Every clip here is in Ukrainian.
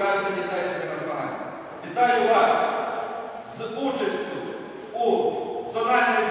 привезли дітей змагання. Вітаю вас з участю у зональних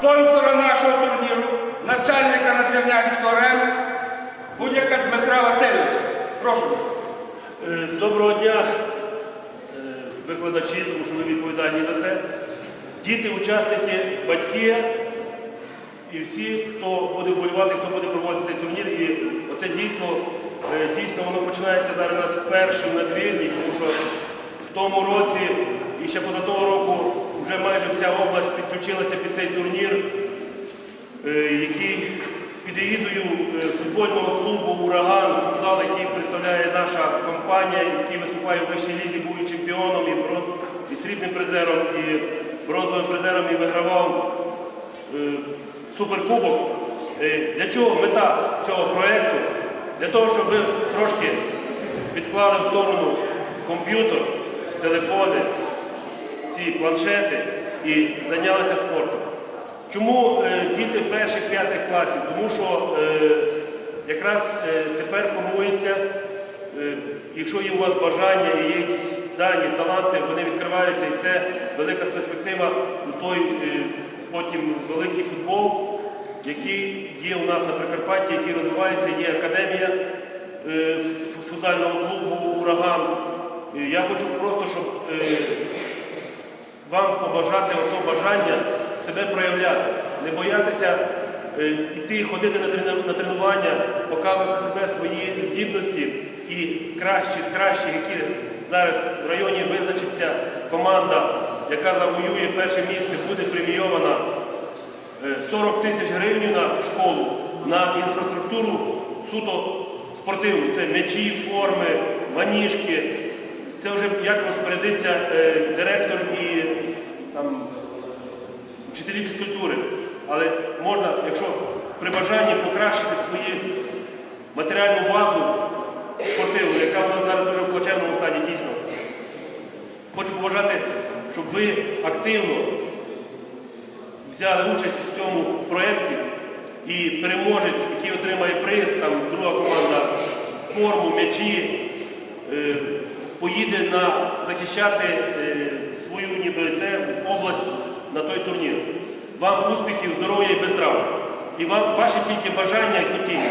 спонсора нашого турніру, начальника Надвірнянського РЕМ, Будяка Дмитра Васильовича. Прошу. Е, Доброго дня, е, викладачі, тому що ви відповідальні за це. Діти, учасники, батьки і всі, хто буде вболівати, хто буде проводити цей турнір. І оце дійство, е, дійсно воно починається зараз у нас вперше в надвірні, тому що в тому році і ще поза того року вже майже вся область підключилася під цей турнір, е, який під егідою е, футбольного клубу Ураган, футзал, який представляє наша компанія, який виступає в вищій лізі, був і чемпіоном, і, брон- і срібним призером, і бронзовим призером, і вигравав е, суперкубок. Для чого мета цього проєкту? Для того, щоб ви трошки відклали в сторону комп'ютер, телефони, ці планшети і зайнялися спортом. Чому е, діти перших п'ятих класів? Тому що е, якраз е, тепер формується, якщо є у вас бажання і є якісь дані, таланти, вони відкриваються і це велика перспектива у той потім великий футбол, який є у нас на Прикарпатті, який розвивається, є академія ф- футзального клубу Ураган. Я хочу просто, щоб вам побажати ото бажання себе проявляти, не боятися е, йти, ходити на, тренування, показувати себе свої здібності і кращі з кращих, які зараз в районі визначиться команда, яка завоює перше місце, буде премійована е, 40 тисяч гривень на школу, на інфраструктуру суто спортивну. Це м'ячі, форми, маніжки. Це вже як розпорядиться е, директор і там, вчителі фізкультури. Але можна, якщо при бажанні покращити свою матеріальну базу спортивну, яка в нас зараз дуже в плачевному стані дійсно. Хочу побажати, щоб ви активно взяли участь у цьому проєкті і переможець, який отримає приз, там друга команда, форму, м'ячі, е, поїде на захищати е, свою це в область на той турнір. Вам успіхів, здоров'я і без травм. І вам ваші тільки бажання і хотіння.